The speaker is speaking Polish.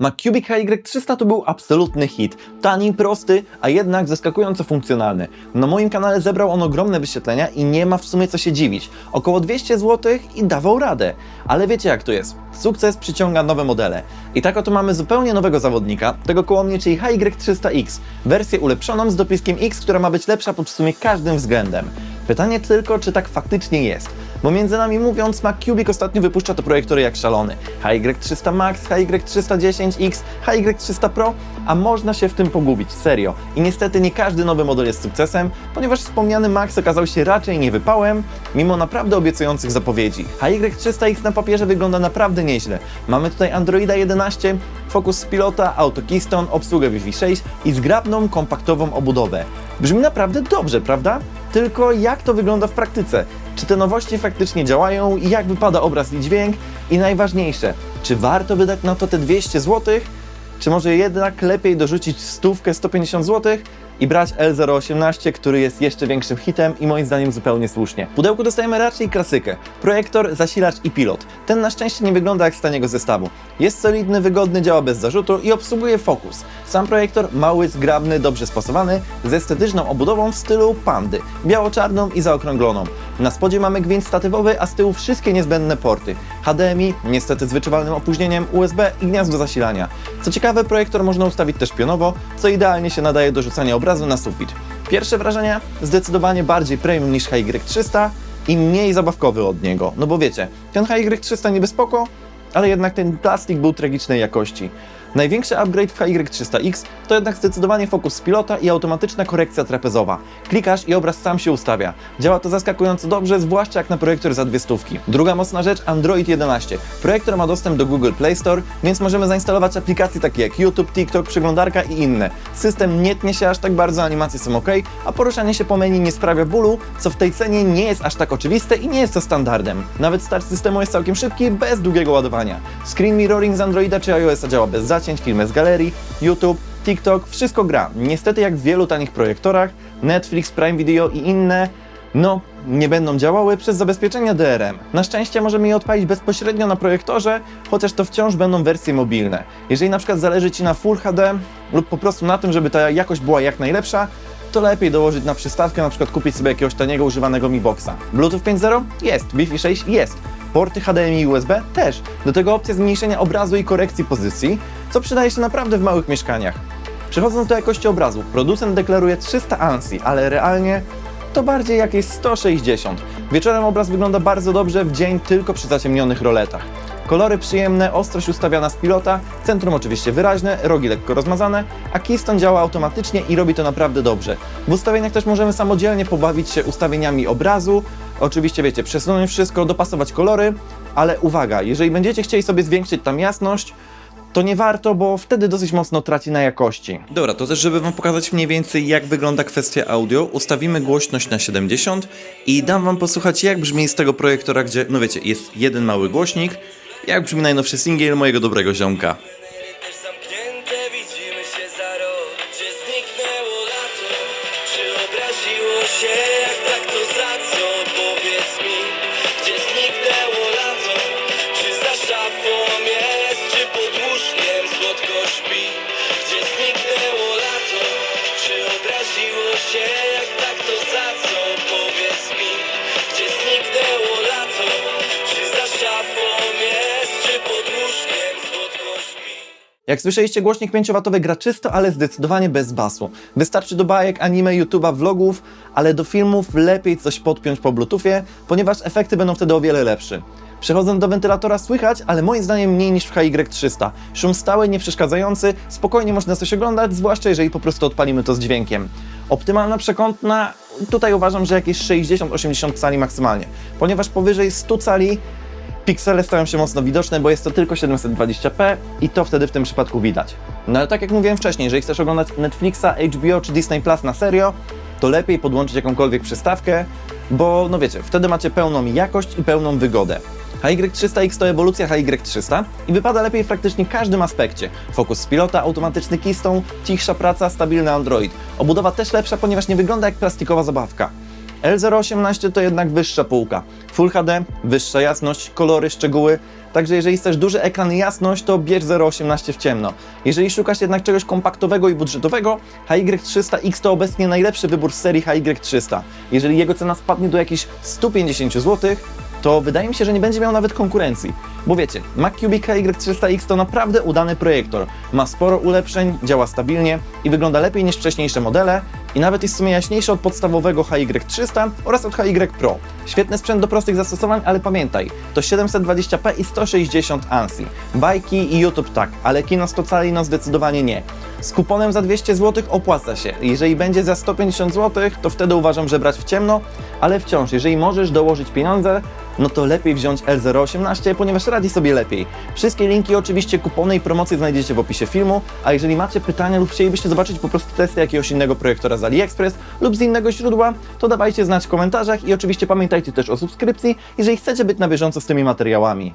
MacCubic HY300 to był absolutny hit. Tani, prosty, a jednak zaskakująco funkcjonalny. Na moim kanale zebrał on ogromne wyświetlenia i nie ma w sumie co się dziwić. Około 200 zł i dawał radę. Ale wiecie jak to jest. Sukces przyciąga nowe modele. I tak oto mamy zupełnie nowego zawodnika, tego koło mnie, czyli HY300X. Wersję ulepszoną z dopiskiem X, która ma być lepsza pod w sumie każdym względem. Pytanie tylko, czy tak faktycznie jest. Bo między nami mówiąc, MacCubic ostatnio wypuszcza te projektory jak szalony. HY300 Max, HY310X, HY300 Pro, a można się w tym pogubić, serio. I niestety nie każdy nowy model jest sukcesem, ponieważ wspomniany Max okazał się raczej niewypałem, mimo naprawdę obiecujących zapowiedzi. HY300X na papierze wygląda naprawdę nieźle. Mamy tutaj Androida 11, fokus z pilota, auto keystone, obsługę Wi-Fi 6 i zgrabną, kompaktową obudowę. Brzmi naprawdę dobrze, prawda? Tylko jak to wygląda w praktyce? Czy te nowości faktycznie działają? Jak wypada obraz i dźwięk? I najważniejsze, czy warto wydać na to te 200 zł? Czy może jednak lepiej dorzucić stówkę 150 zł i brać L018, który jest jeszcze większym hitem i moim zdaniem zupełnie słusznie. W pudełku dostajemy raczej klasykę. Projektor, zasilacz i pilot. Ten na szczęście nie wygląda jak z taniego zestawu. Jest solidny, wygodny, działa bez zarzutu i obsługuje Focus. Sam projektor mały, zgrabny, dobrze spasowany, z estetyczną obudową w stylu pandy, biało-czarną i zaokrągloną. Na spodzie mamy gwint statywowy, a z tyłu wszystkie niezbędne porty. HDMI, niestety z wyczuwalnym opóźnieniem, USB i gniazdo zasilania. Co ciekawe, projektor można ustawić też pionowo, co idealnie się nadaje do rzucania obrazu na sufit. Pierwsze wrażenie? Zdecydowanie bardziej premium niż HY300 i mniej zabawkowy od niego. No bo wiecie, ten HY300 niby spoko, ale jednak ten plastik był tragicznej jakości. Największy upgrade w HY300X to jednak zdecydowanie fokus z pilota i automatyczna korekcja trapezowa. Klikasz i obraz sam się ustawia. Działa to zaskakująco dobrze, zwłaszcza jak na projektor za dwie stówki. Druga mocna rzecz, Android 11. Projektor ma dostęp do Google Play Store, więc możemy zainstalować aplikacje takie jak YouTube, TikTok, przeglądarka i inne. System nie tnie się aż tak bardzo, animacje są ok, a poruszanie się po menu nie sprawia bólu, co w tej cenie nie jest aż tak oczywiste i nie jest to standardem. Nawet start systemu jest całkiem szybki, bez długiego ładowania. Screen mirroring z Androida czy iOS-a działa bez zacięć, filmy z galerii, YouTube, TikTok, wszystko gra. Niestety jak w wielu tanich projektorach, Netflix, Prime Video i inne, no, nie będą działały przez zabezpieczenia DRM. Na szczęście możemy je odpalić bezpośrednio na projektorze, chociaż to wciąż będą wersje mobilne. Jeżeli na przykład zależy Ci na Full HD lub po prostu na tym, żeby ta jakość była jak najlepsza, to lepiej dołożyć na przystawkę, na przykład kupić sobie jakiegoś taniego używanego Mi Boxa. Bluetooth 5.0? Jest. Wi-Fi 6? Jest. Porty HDMI i USB? Też. Do tego opcja zmniejszenia obrazu i korekcji pozycji, co przydaje się naprawdę w małych mieszkaniach. Przechodząc do jakości obrazu, producent deklaruje 300 ANSI, ale realnie to bardziej jakieś 160. Wieczorem obraz wygląda bardzo dobrze, w dzień tylko przy zaciemnionych roletach. Kolory przyjemne, ostrość ustawiana z pilota, centrum oczywiście wyraźne, rogi lekko rozmazane, a keystone działa automatycznie i robi to naprawdę dobrze. W ustawieniach też możemy samodzielnie pobawić się ustawieniami obrazu, oczywiście wiecie, przesunąć wszystko, dopasować kolory, ale uwaga, jeżeli będziecie chcieli sobie zwiększyć tam jasność, to nie warto, bo wtedy dosyć mocno traci na jakości. Dobra, to też żeby wam pokazać mniej więcej jak wygląda kwestia audio, ustawimy głośność na 70 i dam wam posłuchać jak brzmi z tego projektora, gdzie, no wiecie, jest jeden mały głośnik, jak brzmi najnowszy singiel mojego dobrego ziomka. też zamknięte, widzimy się za rok Gdzie zniknęło lato? Czy obraziło się? Jak tak to obraziło Jak słyszeliście, głośnik 5W gra czysto, ale zdecydowanie bez basu. Wystarczy do bajek, anime, YouTube'a, vlogów, ale do filmów lepiej coś podpiąć po Bluetoothie, ponieważ efekty będą wtedy o wiele lepsze. Przechodząc do wentylatora słychać, ale moim zdaniem mniej niż w HY300. Szum stały, nieprzeszkadzający, spokojnie można coś oglądać, zwłaszcza jeżeli po prostu odpalimy to z dźwiękiem. Optymalna przekątna, tutaj uważam, że jakieś 60-80 cali maksymalnie, ponieważ powyżej 100 cali Piksele stają się mocno widoczne, bo jest to tylko 720p i to wtedy w tym przypadku widać. No ale tak jak mówiłem wcześniej, jeżeli chcesz oglądać Netflixa, HBO czy Disney Plus na serio, to lepiej podłączyć jakąkolwiek przystawkę, bo no wiecie, wtedy macie pełną jakość i pełną wygodę. HY300X to ewolucja HY300 i wypada lepiej w praktycznie każdym aspekcie. Fokus z pilota, automatyczny keystone, cichsza praca, stabilny Android. Obudowa też lepsza, ponieważ nie wygląda jak plastikowa zabawka. L018 to jednak wyższa półka. Full HD, wyższa jasność, kolory, szczegóły, Także jeżeli chcesz duży ekran i jasność, to bierz 0,18 w ciemno. Jeżeli szukasz jednak czegoś kompaktowego i budżetowego, HY300X to obecnie najlepszy wybór z serii HY300. Jeżeli jego cena spadnie do jakichś 150 zł, to wydaje mi się, że nie będzie miał nawet konkurencji. Bo wiecie, MacCubic HY300X to naprawdę udany projektor. Ma sporo ulepszeń, działa stabilnie i wygląda lepiej niż wcześniejsze modele i nawet jest w sumie jaśniejszy od podstawowego HY300 oraz od HY Pro. Świetny sprzęt do prostych zastosowań, ale pamiętaj, to 720p i 160 ANSI. Bajki i YouTube tak, ale kino 100 cali no zdecydowanie nie. Z kuponem za 200 zł opłaca się. Jeżeli będzie za 150 zł, to wtedy uważam, że brać w ciemno, ale wciąż, jeżeli możesz dołożyć pieniądze, no to lepiej wziąć L018, ponieważ radzi sobie lepiej. Wszystkie linki, oczywiście kupony i promocje znajdziecie w opisie filmu, a jeżeli macie pytania lub chcielibyście zobaczyć po prostu testy jakiegoś innego projektora z AliExpress lub z innego źródła, to dawajcie znać w komentarzach i oczywiście pamiętajcie też o subskrypcji, jeżeli chcecie być na bieżąco z tymi materiałami.